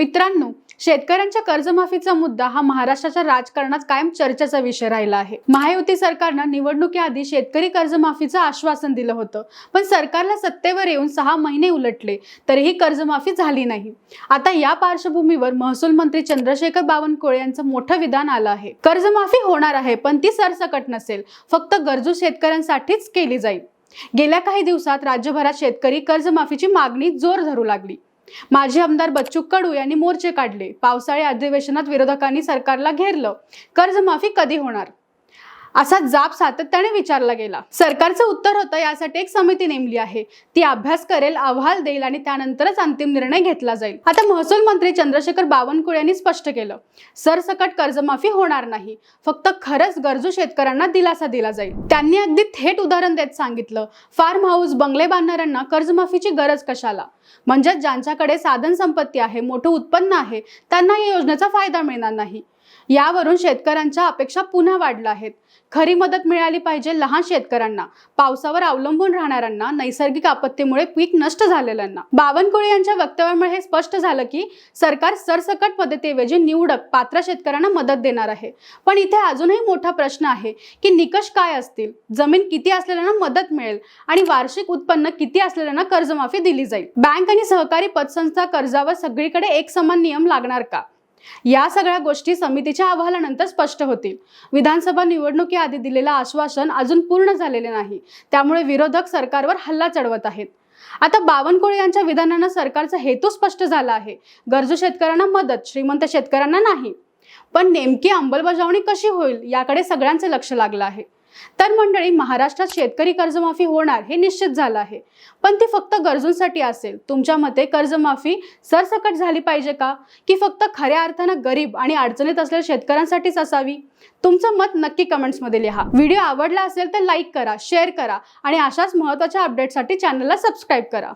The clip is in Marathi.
मित्रांनो शेतकऱ्यांच्या कर्जमाफीचा मुद्दा हा महाराष्ट्राच्या राजकारणात कायम चर्चेचा विषय राहिला आहे. महायुती सरकारनं निवडणुकीआधी शेतकरी कर्जमाफीचं आश्वासन दिलं होतं. पण सरकारला सत्तेवर येऊन सहा महिने उलटले तरीही कर्जमाफी झाली नाही. आता या पार्श्वभूमीवर महसूल मंत्री चंद्रशेखर बावनकुळे यांचं मोठं विधान आलं आहे. कर्जमाफी होणार आहे पण ती सरसकट नसेल. फक्त गरजू शेतकऱ्यांसाठीच केली जाईल. गेल्या काही दिवसात राज्यभरात शेतकरी कर्जमाफीची मागणी जोर धरू लागली. माजी आमदार बच्चू कडू यांनी मोर्चे काढले. पावसाळी अधिवेशनात विरोधकांनी सरकारला घेरलं. कर्जमाफी कधी होणार? असा जाब सातत्याने विचारला गेला. सरकारचं उत्तर होतं यासाठी एक समिती नेमली आहे. ती अभ्यास करेल अहवाल देईल आणि त्यानंतरच अंतिम निर्णय घेतला जाईल. आता महसूल मंत्री चंद्रशेखर बावनकुळे यांनी स्पष्ट केलं. सरसकट कर्जमाफी होणार नाही. फक्त खरंच गरजू शेतकऱ्यांना दिलासा दिला जाईल. त्यांनी अगदी थेट उदाहरण देत सांगितलं. फार्म हाऊस बंगले बांधणाऱ्यांना कर्जमाफीची गरज कशाला? म्हणजे ज्यांच्याकडे साधन संपत्ती आहे मोठं उत्पन्न आहे त्यांना या योजनेचा फायदा मिळणार नाही. यावरून शेतकऱ्यांच्या अपेक्षा पुन्हा वाढल्या आहेत. खरी मदत मिळाली पाहिजे लहान शेतकऱ्यांना. पावसावर अवलंबून राहणाऱ्यांना नैसर्गिक आपत्तीमुळे पीक नष्ट झालेल्यांना. बावनकुळे यांच्या वक्तव्यामुळे हे स्पष्ट झालं की सरकार सरसकट मदतीऐवजी निवडक पात्र शेतकऱ्यांना मदत देणार आहे. पण इथे अजूनही मोठा प्रश्न आहे की निकष काय असतील? जमीन किती असलेल्यांना मदत मिळेल? आणि वार्षिक उत्पन्न किती असलेल्यांना कर्जमाफी दिली जाईल? बँक आणि सहकारी पतसंस्था कर्जावर सगळीकडे एक समान नियम लागणार का? या सगळ्या गोष्टी समितीच्या अहवालानंतर स्पष्ट होतील. विधानसभा निवडणुकीआधी दिलेलं आश्वासन अजून पूर्ण झालेले नाही. त्यामुळे विरोधक सरकारवर हल्ला चढवत आहेत. आता बावनकुळे यांच्या विधानानं सरकारचा हेतू स्पष्ट झाला आहे. गरजू शेतकऱ्यांना मदत श्रीमंत शेतकऱ्यांना नाही. पण नेमकी अंमलबजावणी कशी होईल याकडे सगळ्यांचं लक्ष लागलं आहे. तर मंडळी महाराष्ट्रात शेतकरी कर्जमाफी होणार हे निश्चित झालं आहे. पण ती फक्त गरजूंसाठी असेल. तुमच्या मते कर्जमाफी सरसकट झाली पाहिजे का? की फक्त खऱ्या अर्थानं गरीब आणि अडचणीत असलेल्या शेतकऱ्यांसाठीच असावी? तुमचं मत नक्की कमेंट्समध्ये लिहा. व्हिडिओ आवडला असेल तर लाईक करा शेअर करा आणि अशाच महत्त्वाच्या अपडेटसाठी चॅनलला सबस्क्राईब करा.